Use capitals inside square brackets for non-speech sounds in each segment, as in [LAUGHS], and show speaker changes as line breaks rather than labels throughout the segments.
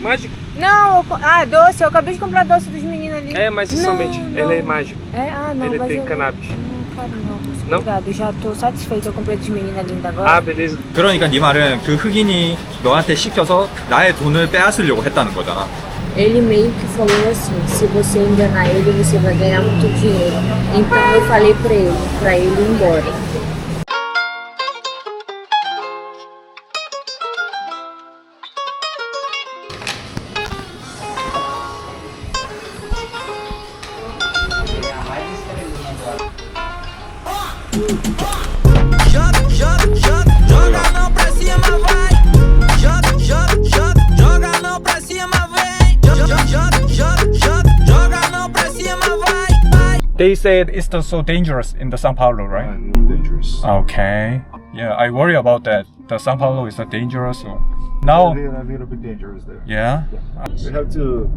Mágico.
Não, eu co- ah, doce. Eu acabei de comprar doce dos meninos ali.
É, mas
Não,
somente.
não.
Ele é mágico.
É? Ah, não,
ele
mas
tem
eu...
cannabis.
Não, claro não, moço.
Não?
Obrigada, eu já tô satisfeita. Eu comprei dos meninos ali ainda agora.
Ah, beleza.
그러니까 네 말은 그 흑인이 너한테 시켜서 나의 돈을 빼앗으려고 했다는 거잖아.
Ele meio que falou assim, se você enganar ele, você vai ganhar muito dinheiro. Então eu falei pra ele, pra ele ir embora.
Said it's not so dangerous in the São Paulo, right?
more dangerous.
Okay. Yeah, I worry about that. The São Paulo is not dangerous. Or... Now,
a, little, a little bit dangerous there.
yeah.
You have to.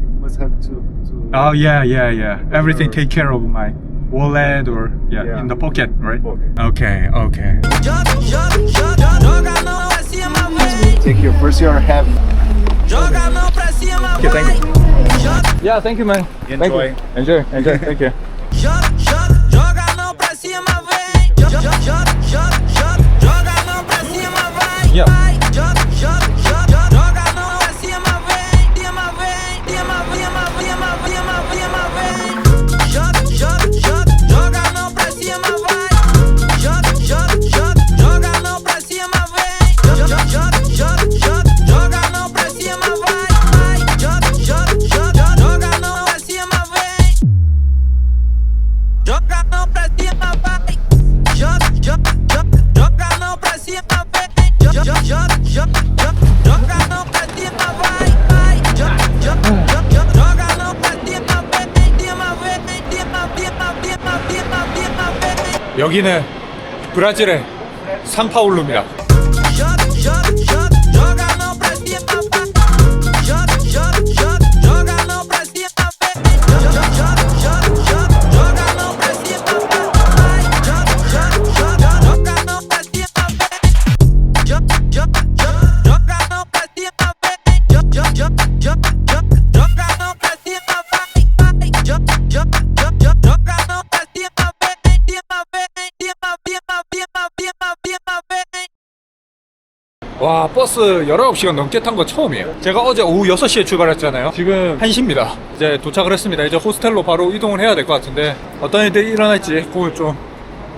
You must have to. to
Oh yeah, yeah, yeah. Everything take care of my wallet or yeah,
Yeah.
in the pocket, right?
Pocket.
Okay, okay.
A.
Take your first year heavy.
Joga a mão pra cima,
Okay, thank
Joga,
Yeah, thank you, man.
Enjoy.
Enjoy, enjoy. Thank you.
joga,
여기는 브라질의 상파울루입니다. 와 버스 19시간 넘게 탄 거 처음이에요. 제가 어제 오후 6시에 출발했잖아요. 지금 1시입니다. 이제 도착을 했습니다. 이제 호스텔로 바로 이동을 해야 될 것 같은데 어떤 일들이 일어날지 그걸 좀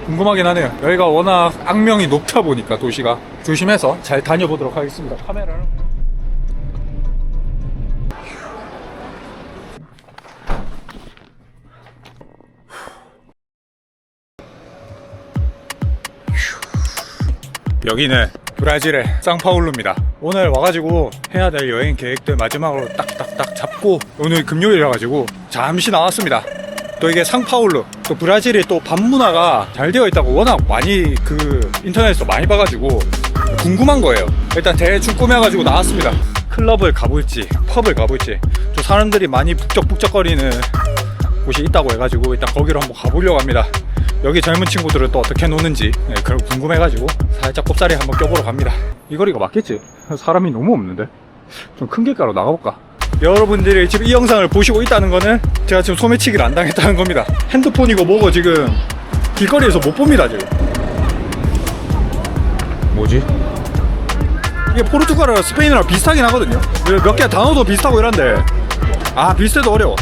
궁금하긴 하네요. 여기가 워낙 악명이 높다 보니까 도시가. 조심해서 잘 다녀보도록 하겠습니다. 카메라를 여기는 브라질의 상파울루입니다. 오늘 와가지고 해야 될 여행 계획들 마지막으로 딱딱딱 잡고 오늘 금요일이라 가지고 잠시 나왔습니다. 또 이게 상파울루 또 브라질이 또 밤문화가 잘 되어 있다고 워낙 많이 그 인터넷에서 많이 봐가지고 궁금한 거예요. 일단 대충 꾸며가지고 나왔습니다. 클럽을 가볼지 펍을 가볼지 또 사람들이 많이 북적북적거리는 곳이 있다고 해가지고 일단 거기로 한번 가보려고 합니다. 여기 젊은 친구들은 또 어떻게 노는지 네, 그걸 궁금해가지고 살짝 꼽사리 한번 껴보러 갑니다. 이 거리가 맞겠지? 사람이 너무 없는데 좀 큰 길가로 나가볼까? 여러분들이 지금 이 영상을 보시고 있다는 거는 제가 지금 소매치기를 안 당했다는 겁니다. 핸드폰이고 뭐고 지금 길거리에서 못 봅니다 지금. 뭐지? 이게 포르투갈이랑 스페인이랑 비슷하긴 하거든요. 몇 개 단어도 비슷하고 이런데 아 비슷해도 어려워.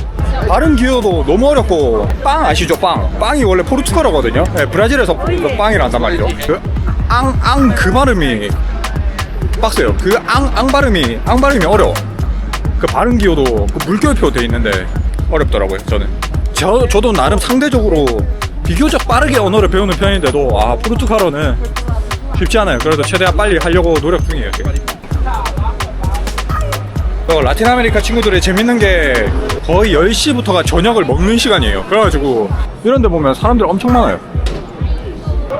발음 기호도 너무 어렵고 빵 아시죠? 빵. 빵이 원래 포르투갈어거든요. 네, 브라질에서 그 빵이란단 말이죠. 그앙앙 그 발음이 빡세요. 그앙앙 발음이 앙 발음이 어려워. 그 발음 기호도 그 물결표 돼 있는데 어렵더라고요 저는. 저, 저도 나름 상대적으로 비교적 빠르게 언어를 배우는 편인데도 아 포르투갈어는 쉽지 않아요. 그래도 최대한 빨리 하려고 노력 중이에요 지금 어, 라틴 아메리카 친구들이 재밌는 게 거의 10시부터가 저녁을 먹는 시간이에요. 그래가지고 이런 데 보면 사람들 엄청 많아요.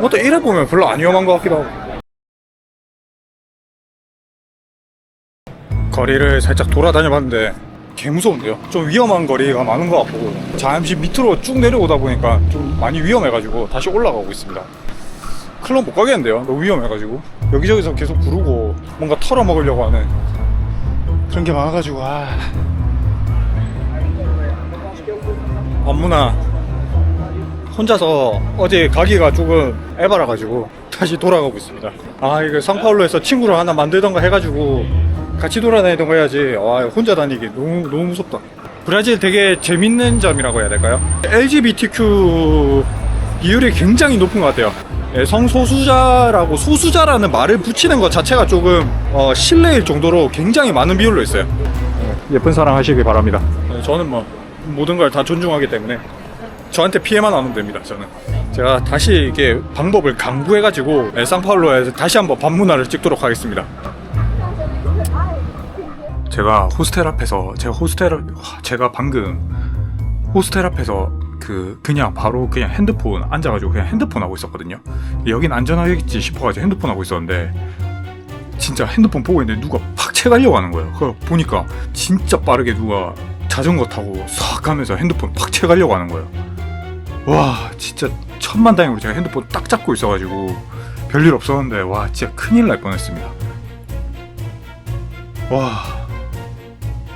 뭐또 이래 보면 별로 안 위험한 것 같기도 하고. 거리를 살짝 돌아다녀 봤는데 개 무서운데요. 좀 위험한 거리가 많은 것 같고 잠시 밑으로 쭉 내려오다 보니까 좀 많이 위험해가지고 다시 올라가고 있습니다. 클럽 못 가겠는데요. 너무 위험해가지고 여기저기서 계속 부르고 뭔가 털어먹으려고 하는 그런 게 많아가지고 아 업무나 혼자서 어제 가기가 조금 에바라 가지고 다시 돌아가고 있습니다. 아 이거 상파울로에서 친구를 하나 만들던가 해가지고 같이 돌아다니던가 해야지. 아 혼자 다니기 너무 너무 무섭다. 브라질 되게 재밌는 점이라고 해야 될까요? LGBTQ 비율이 굉장히 높은 것 같아요. 예, 성소수자라고 소수자라는 말을 붙이는 것 자체가 조금 어, 실례일 정도로 굉장히 많은 비율로 있어요. 예쁜 사랑 하시길 바랍니다. 네, 저는 뭐 모든 걸 다 존중하기 때문에 저한테 피해만 안 오면 됩니다. 저는 제가 다시 이게 방법을 강구해가지고 네, 상파울로에서 다시 한번 반문화를 찍도록 하겠습니다. 제가 호스텔 앞에서 제가 호스텔 제가 방금 호스텔 앞에서 그 그냥 바로 그냥 핸드폰 앉아가지고 그냥 핸드폰 하고 있었거든요. 여긴 안전하겠지 싶어가지고 핸드폰 하고 있었는데 진짜 핸드폰 보고 있는데 누가 팍 채가려고 하는 거예요. 그 보니까 진짜 빠르게 누가 자전거 타고 싹 가면서 핸드폰 팍 채가려고 하는 거예요. 와 진짜 천만 다행으로 제가 핸드폰 딱 잡고 있어가지고 별일 없었는데 와 진짜 큰일 날 뻔했습니다. 와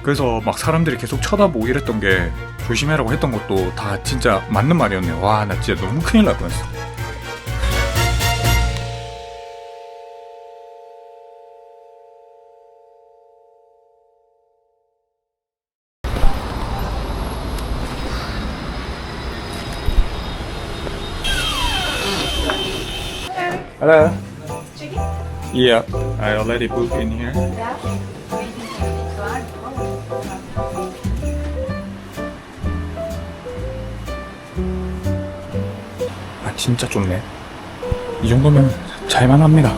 그래서 막 사람들이 계속 쳐다보고 이랬던 게 조심해라고 했던 것도 다 진짜 맞는 말이었네요. 와 나 진짜 너무 큰일 날 뻔했어. Hello. Yeah, I already booked in here. 아 진짜 좁네. 이 정도면 잘만 합니다.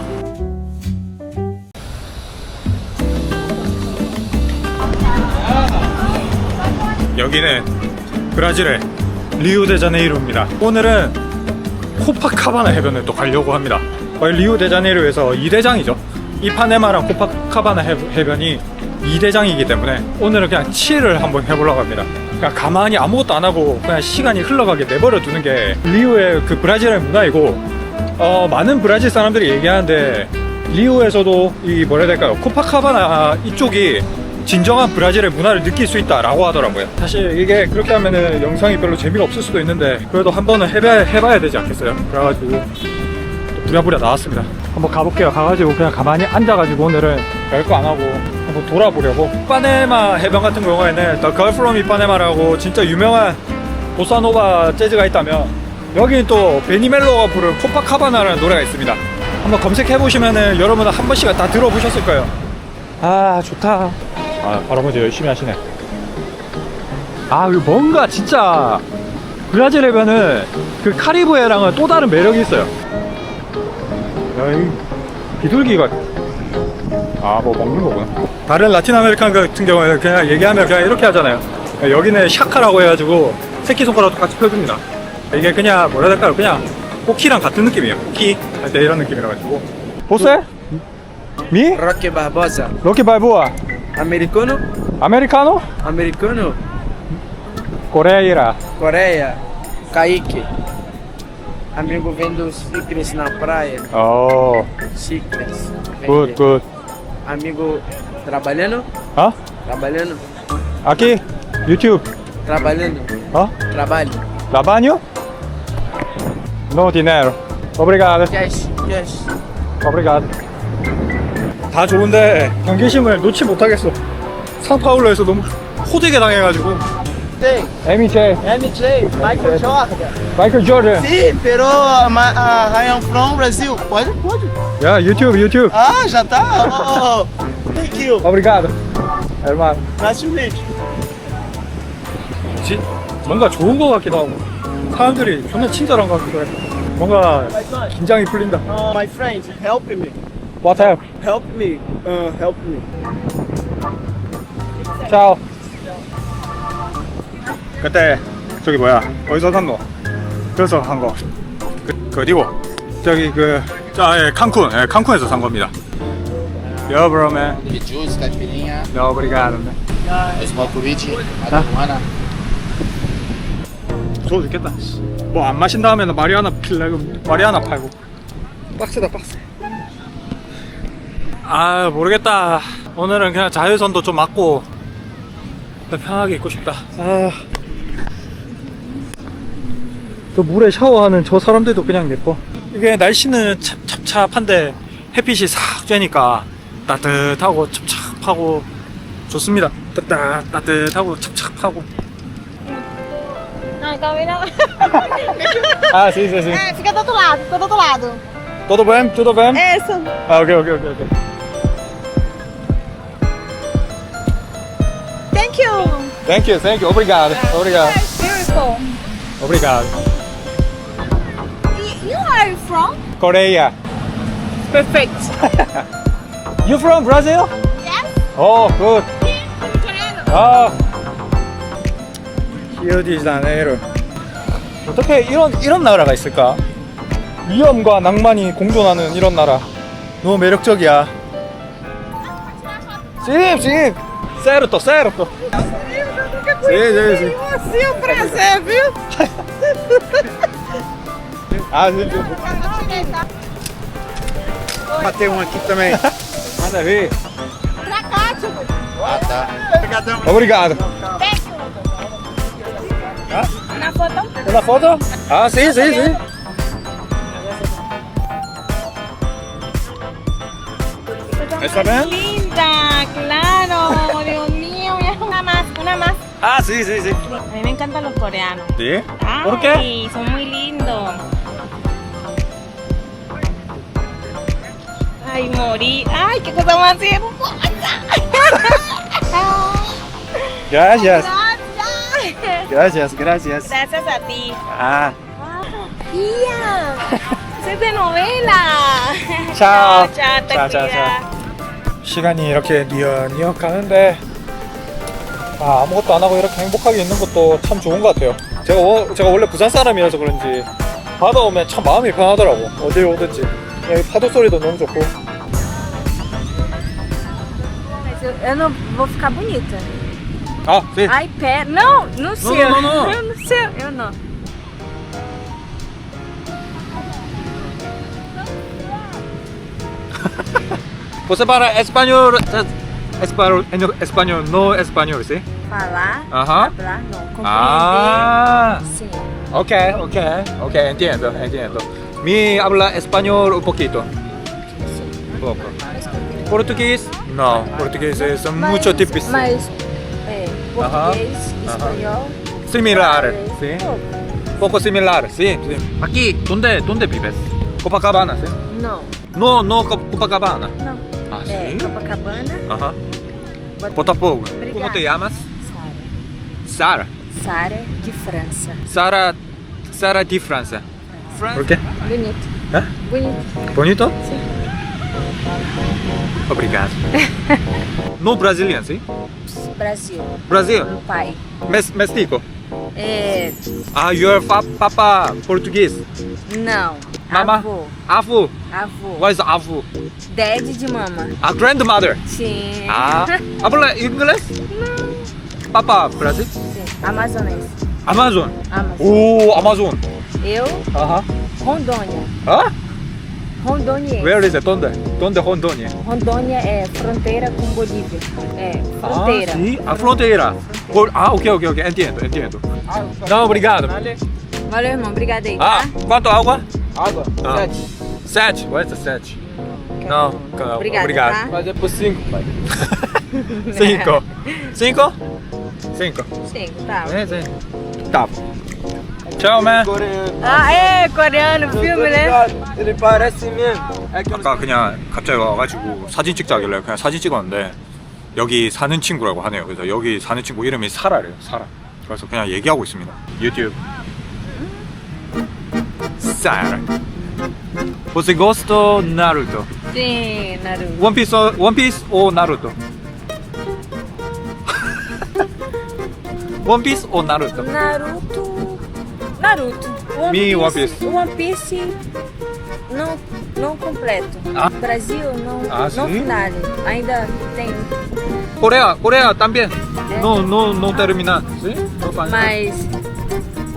여기는 브라질의 리우데자네이루입니다. 오늘은 코파카바나 해변에 또 가려고 합니다. 거의 리우데자네이루에서 2대장이죠. 이파네마랑 코파카바나 해- 해변이 2대장이기 때문에 오늘은 그냥 칠을 한번 해보려고 합니다. 그냥 가만히 아무것도 안 하고 그냥 시간이 흘러가게 내버려 두는 게 리우의 그 브라질의 문화이고 어, 많은 브라질 사람들이 얘기하는데 리우에서도 이 뭐라 해야 될까요? 코파카바나 이쪽이 진정한 브라질의 문화를 느낄 수 있다라고 하더라고요. 사실 이게 그렇게 하면은 영상이 별로 재미가 없을 수도 있는데 그래도 한 번은 해봐야, 해봐야 되지 않겠어요? 그래가지고 또 부랴부랴 나왔습니다. 한번 가볼게요. 가가지고 그냥 가만히 앉아가지고 오늘은 별거 안 하고 한번 돌아보려고. 이파네마 해변 같은 경우에는 The Girl from 이파네마라고 진짜 유명한 보사노바 재즈가 있다면 여기는 또 베니멜로가 부른 코파카바나라는 노래가 있습니다. 한번 검색해 보시면은 여러분은 한 번씩은 다 들어보셨을 거예요. 아 좋다. 아 할아버지 열심히 하시네. 아 뭔가 진짜 브라질 해변은 그 카리브해랑은 또 다른 매력이 있어요. 야이 비둘기가 아 뭐 먹는 거구나. 다른 라틴 아메리칸 같은 경우에는 그냥 얘기하면 그냥 이렇게 하잖아요. 여기는 샤카라고 해가지고 새끼 손가락도 같이 펴줍니다. 이게 그냥 뭐라 해야 될까요? 그냥 코키랑 같은 느낌이에요. 코키 할 때 이런 느낌이라 가지고. 보세? 미?
Roque Barbosa.
로키 발보아.
Americano?
아메리카노?
Americano?
코레이라.
Coreia. Kaique. Amigo vendo chicles na praia.
어,
Chicles.
굿, 굿.
Amigo trabalhando?
어?
Trabalhando?
아키? 유튜브.
Trabalhando.
어?
Trabalho.
라바뇨? 노 디네로. 오브리가드.
Cash. Cash.
오브리가드. 다 좋은데 경계심을 놓지 못하겠어. 상파울로에서 너무 호되게 당해가지고.
Tem.
MJ,
MJ. Michael Jordan.
마이클 조던.
Sim, pero a, a Ryan from Brasil. Pode? Pode.
야 유튜브 유튜브.
Ah, já tá? Oh, thank you.
오브리가드. 얼마?
Nice to meet you.
지, 뭔가 좋은 것 같기도 하고 사람들이 존나 친절한 것 같기도 해. 뭔가 긴장이 풀린다.
Uh, my friend, help me.
What help?
Help me. Uh, help me.
차오. 그때 저기 뭐야 어디서 샀노? 그래서 한 거. 그, 그 어디고? 저기 그, 자, 예, 칸쿤, 예, 칸쿤에서 산 겁니다. 여 브로맨,
de juice, caipirinha, marijuana.
좋아 죽겠다. 뭐 안 마신 다음에는 마리아나 필라고 마리아나 팔고. 빡세다 빡세. 아 모르겠다. 오늘은 그냥 자유선도 좀 맞고 편하게 입고 싶다. 아. 또 물에 샤워하는 저 사람들도 그냥 예뻐. 이게 날씨는 찹, 찹찹한데 햇빛이 싹 쬐니까 따뜻하고 찹찹하고 좋습니다. 따따, 따뜻하고 찹찹하고.
Não.
아, sim, sim, sim.
É, fica do outro lado, fica do outro lado.
Bem? Tudo bem?
Isso.
아, 오케이, 오케이, 오케이, 오케이.
Thank you.
Thank you, thank you. Obrigado. Obrigado.
Beautiful. Are from?
Korea.
Perfect.
You from Brazil?
Yes.
Oh, good.
Coreano.
아. 히어디자네이루. 어떻게 이런 이런 나라가 있을까? 위험과 낭만이 공존하는 이런 나라. 너무 매력적이야. sim, sim. Certo, certo. Sim, sim, sim.
É um prazer, viu?
Ah, sim, sim.
Bater um aqui também.
Manda ver.
Pra cá, tio.
Ah, tá. Obrigadão.
Obrigado.
You. Na foto?
Una foto? Ah, sí, sí, sí. ¿Está bien?
Linda, claro. Dios mío, una más, una más.
Ah, sí, sí, sí.
A mí me encantan los coreanos.
¿Sí?
Ay,
¿Por qué?
son muy lindos. Ay, morí. Ay, qué cosa más hermosa.
Gracias.
Gracias.
Gracias, gracias.
A ti.
Ah.
Tía. Es de novela.
Chao.
Chao,
Chao, chao,
cuida.
시간이 이렇게 니엇니엇 가는데 아, 아무것도 안 하고 이렇게 행복하게 있는 것도 참 좋은 것 같아요. 제가, 워- 제가 원래 부산 사람이라서 그런지 바다 오면 참 마음이 편하더라고. 어딜 오든지. 파도 소리도 너무 좋고.
Eu, eu não vou ficar bonita.
아, 네.
Ai, pé. Não, no seu.
não, não.
Eu no seu. Eu não. [LAUGHS]
Você para espanhol, espanhol, espanhol, no espanhol, ¿sí?
Falar,
Ajá.
falar, não. Compreender.
Ah,
Sim.
ok, ok, ok, entiendo, entiendo. Mi habla español un poquito. Un poco. Português? Não, português é são muito difícil.
Mas é,
eh,
português, espanhol.
Similar,
mas,
sim.
Pouco.
pouco similar, sim, sim. Aqui, onde, onde vives? Copacabana, sim?
Não.
não Copacabana?
Não.
Ah,
eh,
sim?
É,
Copacabana.
Aham.
Botafogo.
Como
te chamas?
Sara.
Sara
Sara de França.
Sara, Sara de França. França. Por quê?
Bonito.
Hã?
Bonito.
Bonito?
Sim.
Obrigado. [LAUGHS] no brasileiro, sim?
Brasil.
Brasil?
Meu pai.
Mes mestico?
É...
Ah, your fa papa português?
Não.
Mama?
Avô.
Avô?
Avô.
What is avô?
Dad de mama.
A grandmother?
Sim.
Ah. [LAUGHS] Habla inglês? Não. Papa Brasil?
Sim. Amazonense.
Amazon?
Amazon.
Oh, Amazon.
Eu?
Aham. Uh -huh.
Rondônia.
Hã? Ah?
Rondônia.
Where is it? ¿Dónde? ¿Dónde Rondônia?
Rondônia é fronteira com Bolívia. É, fronteira.
Ah, sim. A fronteira. Por- Ah, ok, ok, ok. Entiendo, entiendo. Não, obrigado.
Valeu, irmão. Obrigada aí,
Ah,
tá?
quanto água?
Água?
Ah.
Sete.
Sete. Is the sete? Não, não,
Obrigada,
obrigado.
tá?
Fazer por cinco, pai. [LAUGHS] [LAUGHS]
Cinco. Cinco? Cinco.
Sim, tá.
네, 네. Tá. Tchau, man.
Ah, é, coreano, filme, né?
Ele parece mesmo. É que eu
아까 그냥 갑자기 와가지고 사진 찍자길래 그냥 사진 찍었는데 여기 사는 친구라고 하네요. 그래서 여기 사는 친구 이름이 사라래요. 사라. 그래서 그냥 얘기하고 있습니다. 유튜브. 사라. Você gosta Naruto?
Sim, Naruto.
One Piece, or- One Piece ou Naruto? One Piece ou Naruto?
Naruto. Naruto. One
Me, One Piece.
One Piece não, não completo.
Ah.
Brasil não,
Ah,
não
sim?
finale. Ainda tem.
Coreia, Coreia também. Não, não, não termina. Sim? Não faz.
Mas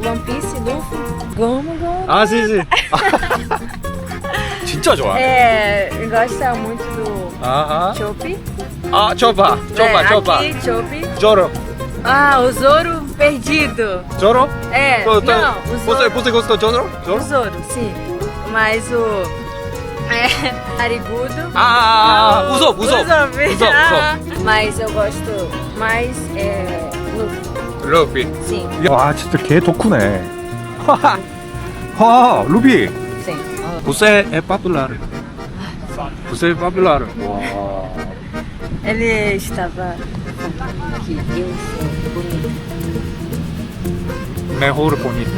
One Piece, Luffy, Gomu Gomu.
아, sim, sim. [LAUGHS] 진짜 좋아.
É, gosta muito do
아하.
Chopper.
아, 줘봐. 줘봐,
é,
줘봐.
aqui, chope.
줘로.
Ah, o Zoro perdido.
줘로?
É,
또, 또,
não, o
você,
Zoro.
você gostou 줘로?
O
줘로?
Zoro, sim. Mas o. É, [LAUGHS] narigudo.
아, 아, 아, 웃어, 웃어.
Usopp.
웃어,
Ah,
웃어.
Mas eu gosto mais. É, Luffy,
루비.
sim.
와, 진짜 개 덕후네. 하하. 하, 루비.
sim.
Você é popular. Você é popular. 와.
Ele estava falando que eu sou bonita.
Mejor bonita.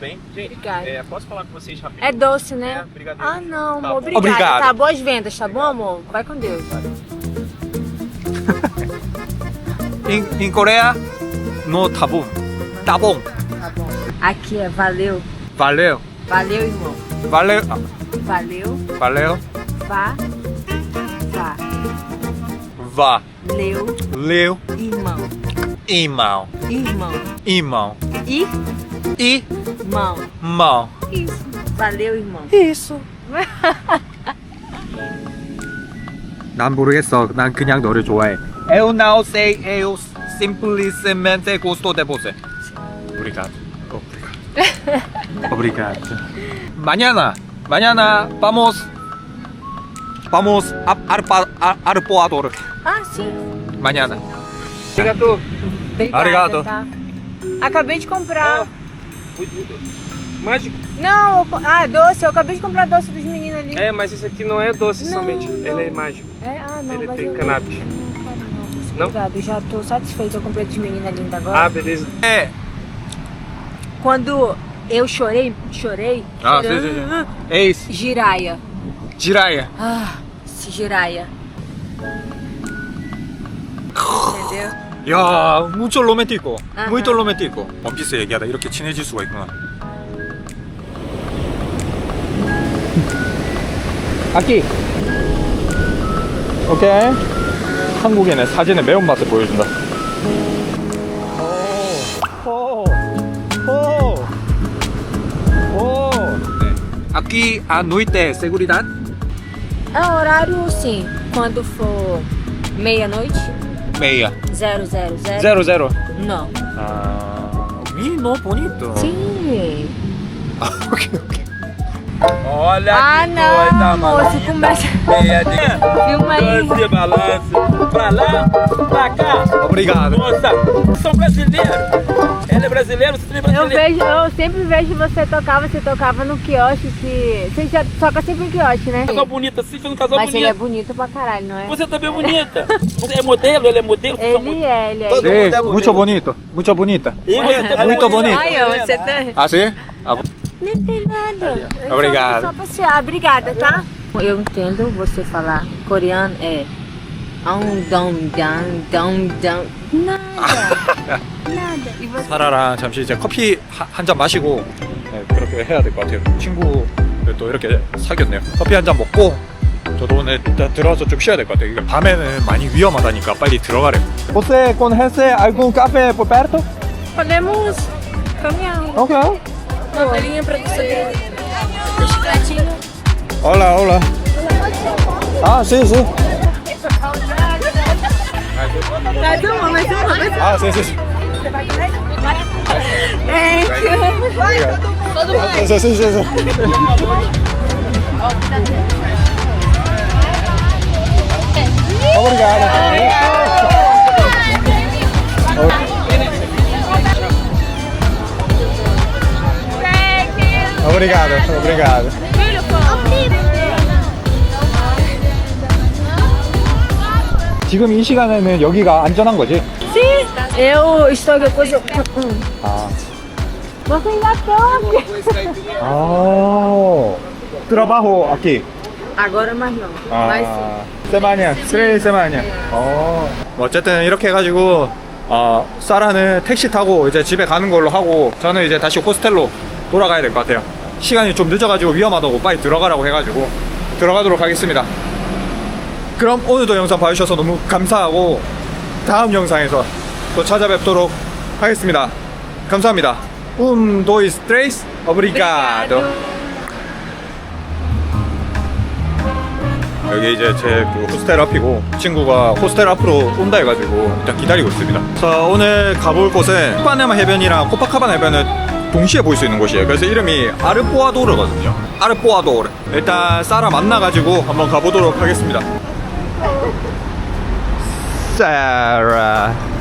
Bem, gente,
Obrigada.
é, posso falar com vocês rapidinho?
É doce, né?
É.
Ah, não,
Tá
amor.
bom.
Obrigada.
Obrigado.
Tá, boas vendas, tá bom, amor? Vai com Deus.
In, in Korea, no tabum. Tabum.
Tá bom. Aqui é valeu.
Valeu.
Valeu, irmão.
Valeu.
Valeu.
Valeu.
Vá. Vá.
Va.
Leu.
Leu.
Irmão.
Irmão.
Irmão.
Irmão.
Irmão.
Irmão.
Isso. Valeu, irmão.
isso. 난 모르겠어. 난 그냥 너를 좋아해. Eu não sei. Eu simplesmente gosto de você. Obrigado. Obrigado. Obrigado. Mañana. Mañana vamos. Vamos a arpa, a, arpoador.
Ah, sim.
Mañana.
Obrigado.
Obrigada, Tá? Acabei de comprar.
Oh, mágico.
Não, ah, doce. Eu acabei de comprar doce dos meninos ali.
É, mas esse aqui não é doce
não,
somente.
Não.
Ele é mágico.
É? Ah, não.
Ele tem
eu...
cannabis.
Não, não, Obrigado, já tô satisfeito. Eu comprei dos meninos ali agora.
Ah, beleza.
É.
Quando eu chorei, chorei.
Ah,
chorei.
Sim, sim,
É
isso. Giraia. Giraia.
Ah, se Jiraya. Entendeu?
야, 무조 로맨티코.
아하.
무이토 로맨티코. 원피스 얘기하다 이렇게 친해질 수가 있구나. [LAUGHS] 아기. 오케이. 한국인의 사진의 매운맛을 보여준다. 오, 오, 오, 오. Aqui à noite, seguridade?
É horário sim. Quando for meia-noite,
Meia.
zero, zero, zero.
Zero, zero.
Não.
Ah, vino bonito.
Sim. [LAUGHS]
ok, ok. Olha
Ah, não, moço, começa. Filma aí.
balanço. Pra lá, pra cá.
Obrigado.
Nossa, são brasileiros. Ele é brasileiro, você também é
Eu
brasileiro.
vejo, eu sempre vejo você tocar, você tocava no quiosque que. Você já toca sempre em quiosque, né?
Casal bonito assim, fez um casal
Mas ele é
bonito.
bonito pra caralho, não é?
Você também é bonita. Você é modelo, ele é modelo. são
Ele é, ele é.
Todo
Sí,
mundo é
mucho bonito, mucho bonita.
Ele é
Muito bonito.
Ai, ó, você tá.
Ah, sim? Ah,
Não tem nada. Eu
Obrigado.
Só, só passear. Obrigada, tá? Eu entendo você falar coreano é. Um dom dam dom dom. Nada. [LAUGHS] E?
사라랑 잠시 이제 커피 한 잔 마시고 네, 그렇게 해야 될 것 같아요. 친구를 또 이렇게 사귀었네요. 커피 한 잔 먹고 저도 오늘 일단 들어가서 좀 쉬어야 될 것 같아요. 이게 밤에는 많이 위험하다니까 빨리 들어가래. Você conhece algum café por perto?
Podemos caminhar.
Ok.
Uma bolinha pra você.
Hola, hola. Ah, sí, sí.
Mais uma, mais uma, mais uma.
Ah, sí, sí. Sí, sí, sí. Obrigado. Obrigado, obrigado. 지금 이 시간에는 여기가 안전한 거지?
Eu estou aqui coisa.
아.
Você ainda toca.
아. 트라바호 아키.
Agora mais não. Mas sim.
아, 세마니아, 트레이 세마니아. 어. 뭐 어쨌든 이렇게 해가지고 어, 사라는 택시 타고 이제 집에 가는 걸로 하고 저는 이제 다시 호스텔로 돌아가야 될 것 같아요. 시간이 좀 늦어가지고 위험하다고 빨리 들어가라고 해가지고 들어가도록 하겠습니다. 그럼 오늘도 영상 봐주셔서 너무 감사하고 다음 영상에서 또 찾아뵙도록 하겠습니다. 감사합니다. Um, dois, três, obrigado. 여기 이제 제그 호스텔 앞이고 친구가 호스텔 앞으로 온다 해가지고 일단 기다리고 있습니다. 자 오늘 가볼 곳은 코파네마 해변이랑 코파카바나 해변을 동시에 볼 수 있는 곳이에요. 그래서 이름이 아르포아도르거든요. 아르포아도르. 일단 사라 만나가지고 한번 가보도록 하겠습니다. 사라.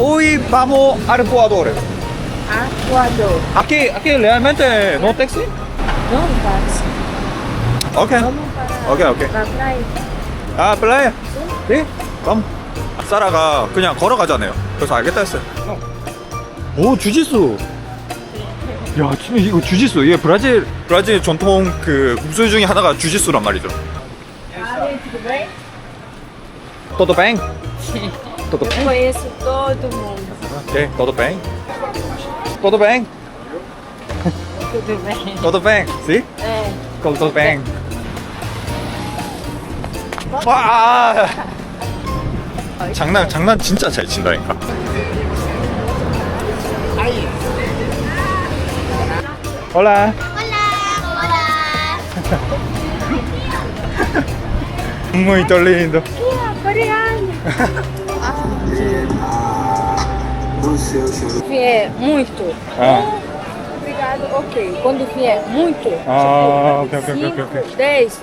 Hoy vamos a Arpoador.
Arcoador.
Aquí, aquí realmente no taxi. Okay.
Vamos para
Okay, okay.
pra praia.
아, 플라이. 네? 그럼. 사라가 그냥 걸어가잖아요. 그래서 알겠다 했어요. 오, 주짓수. 야, 진짜 이거 주짓수. 이게 브라질 브라질 전통 그 국수 중에 하나가 주짓수란 말이죠.
Bem?
Todo
Eu conheço todo mundo.
Ok, todo bem. Todo bem.
Tudo bem.
Todo bem. Sim?
É.
Todo bem. 와! 장난 장난 진짜 잘 친다니까. Hola. Muito lindo.
Vier muito.
Ah.
Obrigado, ok. Quando vier muito.
Ah, ok, ok, ok,
cinco,
ok, ok.
Dez.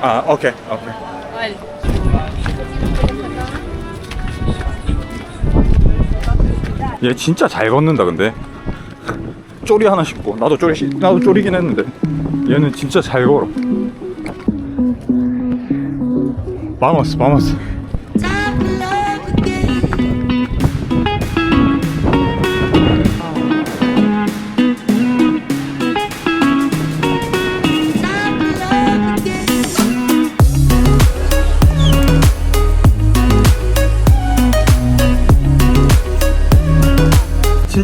아, 오케이, 오케이.
Olha.
얘 진짜 잘 걷는다 근데 쪼리 하나 신고 나도 쪼리 신 나도 쪼리긴 했는데 얘는 진짜 잘 걸어 바모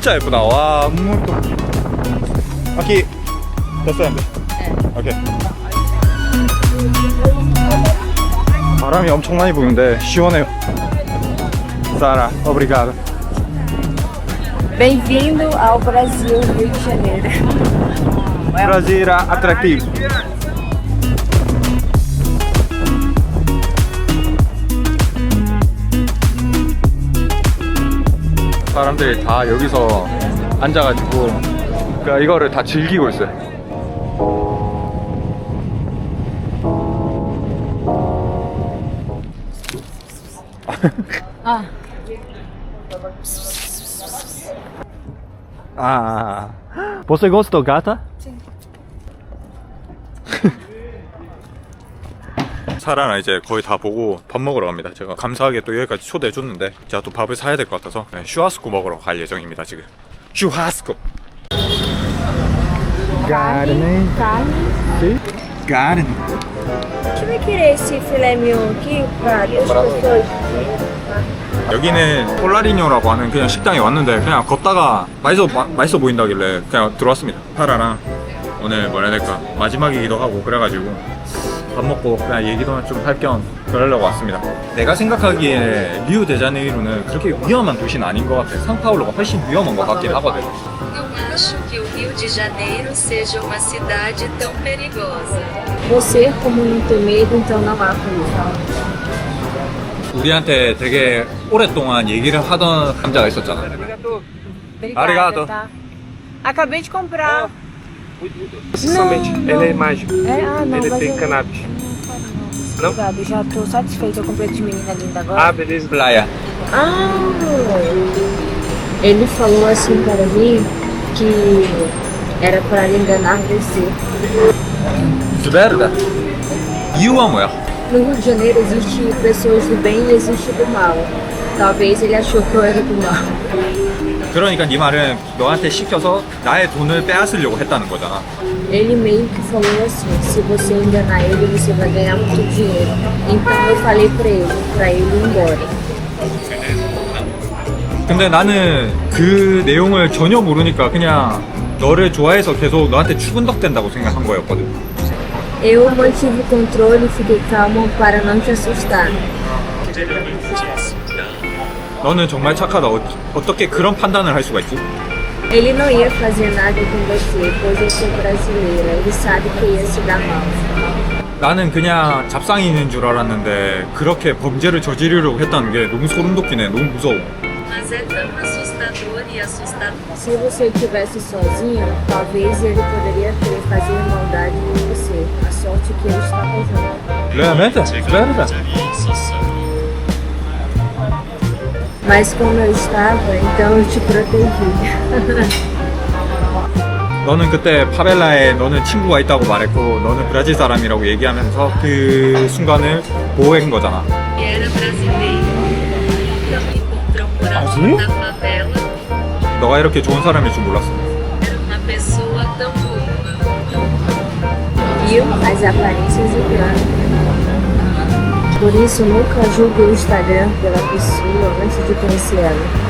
진짜 예쁘다. 와 무또 아기 됐어요. 안돼 오케이. 바람이 엄청 많이 부는데 시원해요 사라 오브리가도
Bem-vindo ao Brasil, Rio de Janeiro.
브라 사람들이 다 여기서 앉아가지고 그러니까 이거를 다 즐기고 있어요.
Ah. [LAUGHS]
아, você gostou, gata? 사라나 이제 거의 다 보고 밥 먹으러 갑니다. 제가 감사하게 또 여기까지 초대해 줬는데 제가 또 밥을 사야 될 것 같아서 네, 슈하스코 먹으러 갈 예정입니다. 지금. 가르네.
Carne.
가르네.
Deixa eu ver querer esse filé mignon aqui pra duas pessoas.
여기는 폴라리뇨라고 하는 그냥 식당에 왔는데 그냥 걷다가 맛있어 마- 맛있어 보인다길래 그냥 들어왔습니다. 사라랑 오늘 뭐라 해야 될까 마지막이기도 하고 그래가지고 밥 먹고 그냥 얘기도 좀 할 겸 그러려고 왔습니다. 내가 생각하기에 리우 데자네이루는 그렇게 위험한 도시는 아닌 것 같아. 상파울로가 훨씬 위험한 것 같긴 하거든.
Não acho que o Rio de Janeiro seja uma cidade tão perigosa.
Você, como não tem medo, então não há perigo.
우리한테 되게 오랫동안 얘기를 하던 남자가 있었잖아.
Tá? Acabei de comprar.
Principalmente muito. Ela é mágica.
É? Ah, não,
Ele tem
eu...
cannabis. Não?
Obrigado, já tô satisfeito. Eu comprei de menina linda agora.
Ah, beleza.
Blaya.
Ah, ele falou assim para mim que era para enganar você.
De verdade? E o amor?
No Rio de Janeiro existe pessoas do bem e existe do mal. Talvez ele achou que eu era do mal.
그러니까 네 말은 너한테 시켜서 나의 돈을 빼앗으려고 했다는 거잖아.
Ele meio que falou assim, se você enganar ele, você vai ganhar muito dinheiro. Então eu falei pra ele, pra ele ir embora.
근데 나는 그 내용을 전혀 모르니까 그냥 너를 좋아해서 계속 너한테 추근덕댄다고 생각한 거였거든.
Eu mantive o controle e fiquei calmo para não te assustar.
너는 정말 착하다. 어, 어떻게 그런 판단을 할 수가 있지?
Ele não ia fazer nada com você, pois eu sou brasileira. Ele sabe que ia se dar mal.
나는 그냥 잡상인인 줄 알았는데 그렇게 범죄를 저지르려고 했다는 게 너무 소름 돋기네. 너무 무서워.
Mas é tão assustador e assustador.
Se você estivesse sozinho, talvez ele poderia ter fazer maldade com você. A sorte que ele estava junto.
레아멘트? 레아멘트?
Mas como eu estava, então eu te protegi.
너는 그때 파벨라에 너는 친구가 있다고 말했고 너는 브라질 사람이라고 얘기하면서 그 순간을 보호한 거잖아.
E
Ah,
favela.
너가 이렇게 좋은 사람일 줄 몰랐어.
Era uma pessoa tão boa.
Viu as aparências enganam. Por isso, nunca julgue o Instagram pela pessoa antes de conhecer ela.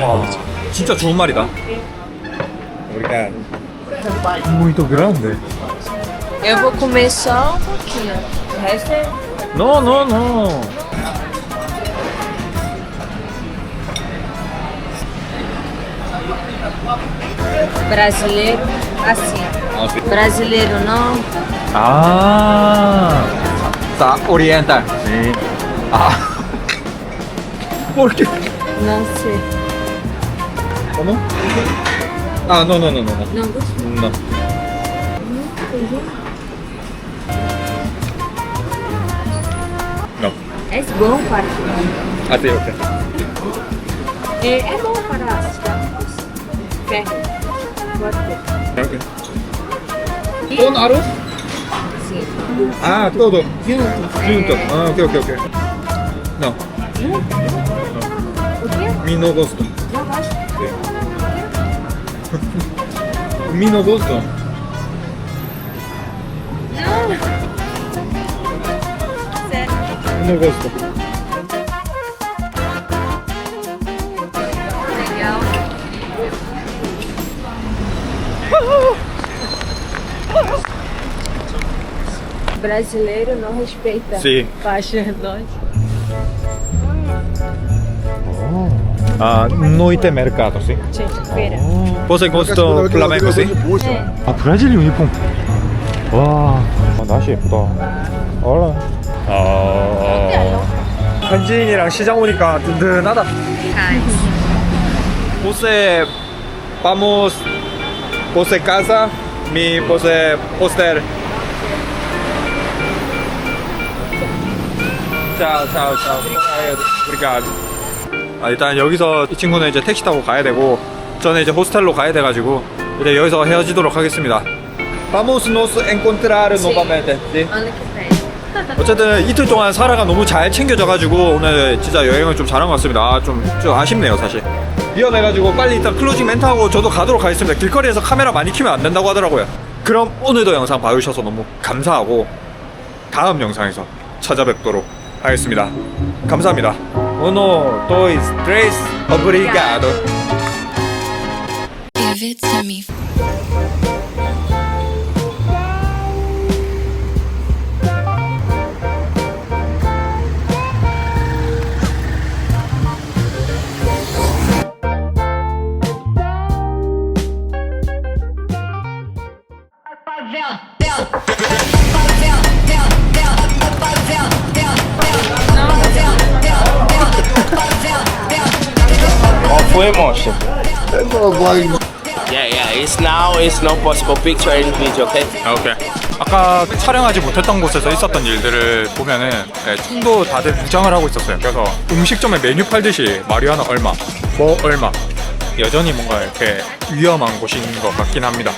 와, 진짜 좋은 말이다. 우리가 muito grande.
Eu vou comer só um pouquinho. O resto é
No, no, no.
brasileiro assim.
아, 네.
Brasileiro não.
아, 사 오리엔탈. 네. 아, porque?
Não sei.
¿Cómo? Ah, no, no, no, no, no.
Não gostei.
No. No.
É bom para
Ah, sí, ok.
é, é bom para ferro. Pode ter.
Ok. ¿Con arroz?
Sim.
Ah, todo.
Junto.
Junto.
É,
Ah, ok, ok, ok. No,
o quê?
mi no gusto.
Não gosto.
Mi no gusto.
Não. Sério.
No gusto.
Legal. Brasileiro não respeita
Sim.
faixa nós.
Ah, noite mercado, sim.
Feira.
Você gosta flamengo, sim? 아 브라질 유니폼 와 아, 날씨 예쁘다 어라 아 현지인이랑 시장 오니까 든든하다 Você vamos Você casa mi você poster Tchau, tchau, tchau. Obrigado. 아, 일단 여기서 이 친구는 이제 택시 타고 가야 되고 저는 이제 호스텔로 가야 돼가지고 이제 여기서 헤어지도록 하겠습니다. Vamos nos encontrar novamente. 네.
Ano que vem.
어쨌든 이틀 동안 사라가 너무 잘 챙겨져가지고 오늘 진짜 여행을 좀 잘한 것 같습니다. 아, 좀, 좀 아쉽네요, 사실. 위험해가지고 빨리 일단 클로징 멘트 하고 저도 가도록 하겠습니다. 길거리에서 카메라 많이 키면 안 된다고 하더라고요. 그럼 오늘도 영상 봐주셔서 너무 감사하고 다음 영상에서 찾아뵙도록 하겠습니다. 감사합니다. Uno, dois, três, obrigado.
Give it to me.
Moça? Yeah, yeah. It's now. It's no possible picture in video. Okay.
아, 오케이. 아까 촬영하지 못했던 곳에서 있었던 일들을 보면은 네, 총도 다들 무장을 하고 있었어요. 그래서 음식점에 메뉴 팔듯이 마리아나 얼마, 뭐 얼마. 여전히 뭔가 이렇게 위험한 곳인 것 같긴 합니다.